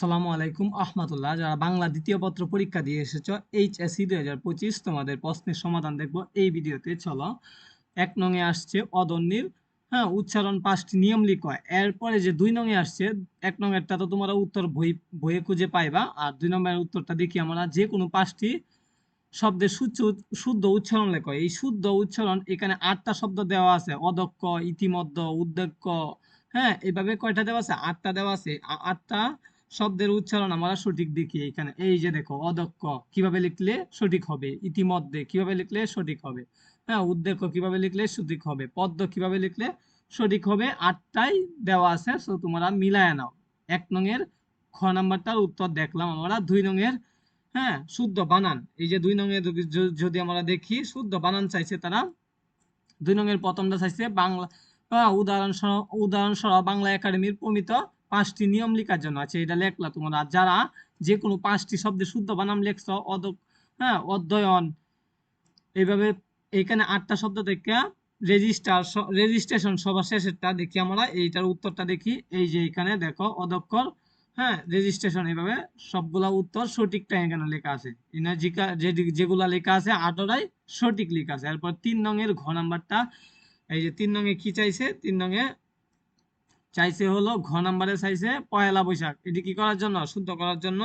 সালামু আলাইকুম আহমতুল্লাহ যারা বাংলা দ্বিতীয় পত্র পরীক্ষা দিয়ে এসেছ, এইচএসসি দুই হাজার পঁচিশ, তোমাদের প্রশ্নের সমাধান দেখব এই ভিডিওতে। চলো, এক নঙে আসছে অদন্যির হ্যাঁ উচ্চারণ পাঁচটি নিয়ম লিখো। এরপরে যে দুই নঙে আসছে, এক নঙেরটা তো তোমরা উত্তর বই বইয়ে খুঁজে পাইবা, আর দুই নম্বরের উত্তরটা দেখি আমরা যে কোনো পাঁচটি শব্দের শুদ্ধ শুদ্ধ উচ্চারণ লেখো। এই শুদ্ধ উচ্চারণ, এখানে আটটা শব্দ দেওয়া আছে অদক্ষ ইতিমধ্য উদ্যোগ্য হ্যাঁ এইভাবে কয়টা দেওয়া আছে? আটটা দেওয়া আছে। আটটা শব্দের উচ্চারণ আমরা সঠিক দেখি এখানে। এই যে দেখো, অদক্ষ, কীভাবে লিখলে সঠিক হবে? ইতিমধ্যে, কীভাবে লিখলে সঠিক হবে? হ্যাঁ উদ্দেশ্য, কীভাবে লিখলে সঠিক হবে? পদ্ম কীভাবে লিখলে সঠিক হবে? আটটাই দেওয়া আছে সো তোমরা মিলায় নাও। এক নঙের খ নাম্বারটার উত্তর দেখলাম আমরা। দুই নঙের হ্যাঁ শুদ্ধ বানান। এই যে দুই নঙের যদি- আমরা দেখি, শুদ্ধ বানান চাইছে তারা। দুই নঙের প্রথমটা চাইছে বাংলা উদাহরণ সহ- উদাহরণ সহ বাংলা একাডেমির প্রমিত পাঁচটি নিয়ম লেখার জন্য আছে, এটা লেখলা তোমরা। যারা যে কোনো পাঁচটি শব্দে শুদ্ধ বানান লেখছ, অদ হ্যাঁ অধ্যয়ন, এইভাবে এখানে আটটা শব্দ থেকে রেজিস্টার রেজিস্ট্রেশন সবার শেষেরটা দেখি আমরা, এইটার উত্তরটা দেখি। এই যে এখানে দেখো অদক্ষর হ্যাঁ রেজিস্ট্রেশন এইভাবে সবগুলা উত্তর সঠিকটা এখানে লেখা আছে। ইনাজিকা যে যেগুলা লেখা আছে, আটটাই সঠিক লেখা আছে। এরপর তিন নঙের ঘ নাম্বারটা, এই যে তিন নঙে কি চাইছে? তিন নঙে চাইছে হলো ঘ নাম্বারে চাইছে পয়লা বৈশাখ। এটি কি করার জন্য? শুদ্ধ করার জন্য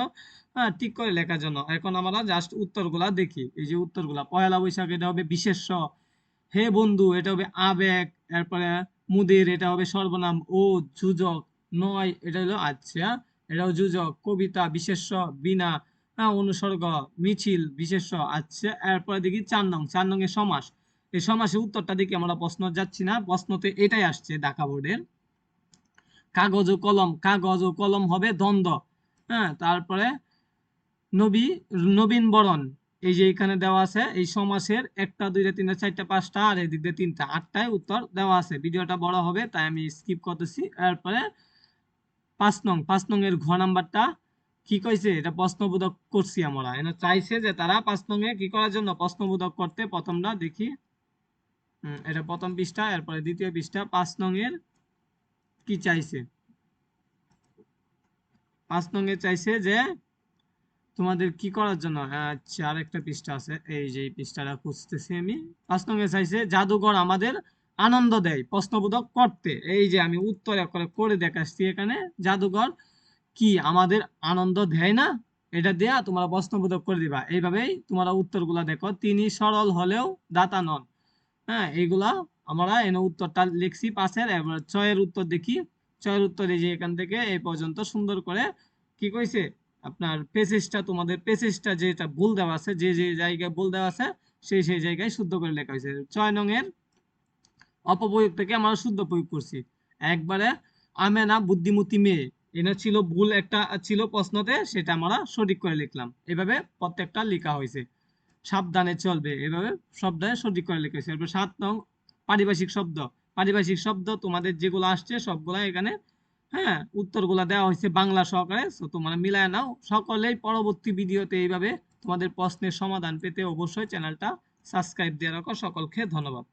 হ্যাঁ ঠিক করে লেখার জন্য। এখন আমরা জাস্ট উত্তরগুলা দেখি। এই যে উত্তরগুলা, পয়লা বৈশাখ, এটা হবে বিশেষ্য। হে বন্ধু, এটা হবে আবেগ। এরপরে মুদির, এটা হবে সর্বনাম। ও, যুজক। নয়, এটা হলো আচ্ছা। এটাও যুজক। কবিতা, বিশেষ্য, বিনা। হ্যাঁ অনুসর্গ, মিছিল, বিশেষ্য আচ্ছা। এরপরে দেখি চার নং। চার নং এর সমাস। এই সমাসের উত্তরটা দেখি আমরা প্রশ্ন যাচ্ছি না। প্রশ্নতে এটাই আসছে ঢাকা বোর্ডের। কাগজ ও কলম, কাগজ ও কলম হবে দ্বন্দ্ব। হ্যাঁ তারপরে নবী, নবীন বরণ, এই যে এখানে দেওয়া আছে, এই সমাসের একটা, দুইটা, তিনটা, চারটা, পাঁচটা, আর এদিক দিয়ে তিনটা, আটটায় উত্তর দেওয়া আছে। ভিডিওটা বড় হবে, তাই আমি স্কিপ করতেছি। এরপরে পাঁচ নং পাঁচ নং এর ঘ নাম্বারটা কি কইছে? এটা প্রশ্নবোধক করছি আমরা। এনে চাইছে যে তারা পাঁচ নং এ কি করার জন্য প্রশ্নবোধক করতে? প্রথমটা দেখি। এটা প্রথম পৃষ্ঠা, এরপরে দ্বিতীয় পৃষ্ঠা। পাঁচ নং এর কি চাইছে? পাঁচ নং এ চাইছে যে তোমাদের কি করার জন্য? আচ্ছা আরেকটা পৃষ্ঠা আছে, এই যে পৃষ্ঠাটা খুঁজতেছি আমি। পাঁচ নং এ চাইছে, জাদুঘর আমাদের আনন্দ দেয়, প্রশ্নবোধক করতে। এই যে আমি উত্তর করে করে দেখাচ্ছি এখানে, জাদুঘর কি আমাদের আনন্দ দেয় না? এটা দেয়া তোমরা প্রশ্নবোধক করে দিবা। এইভাবেই তোমরা উত্তরগুলা দেখো। তিনি সরল হলেও দাতা নন। হ্যাঁ এইগুলা আমরা এনে উত্তরটা লিখছি পাশের, এবার ছয়ের উত্তর দেখি। ছয়ের উত্তর এই যে এখান থেকে এই পর্যন্ত সুন্দর করে কি কইছে? আপনার পেসেজটা তোমাদের পেসেজটা যেটা ভুল দেওয়া আছে, যে যে জায়গায় ভুল দেওয়া আছে, সেই সেই জায়গায় শুদ্ধ করে লেখা হয়েছে। ছয় নং এর অপপ্রয়োগ থেকে আমরা শুদ্ধ প্রয়োগ করছি। একবারে আমেনা বুদ্ধিমতী মেয়ে এটা ছিল ভুল একটা, ছিল প্রশ্নতে, সেটা আমরা সঠিক করে লিখলাম। এভাবে প্রত্যেকটা লেখা হয়েছে। সাবধানে চলবে। এভাবে শব্দে সঠিক করে লিখেছে এরপর সাত নং পারিভাষিক শব্দ। পারিভাষিক শব্দ তোমাদের যেগুলো আসছে সবগুলা এখানে হ্যাঁ উত্তরগুলা দেওয়া হয়েছে বাংলা সহকারে। তো তোমরা মিলায় নাও। সকলেই পরবর্তী ভিডিওতে এইভাবে তোমাদের প্রশ্নের সমাধান পেতে অবশ্যই চ্যানেলটা সাবস্ক্রাইব দিয়ে রাখো। সকলকে ধন্যবাদ।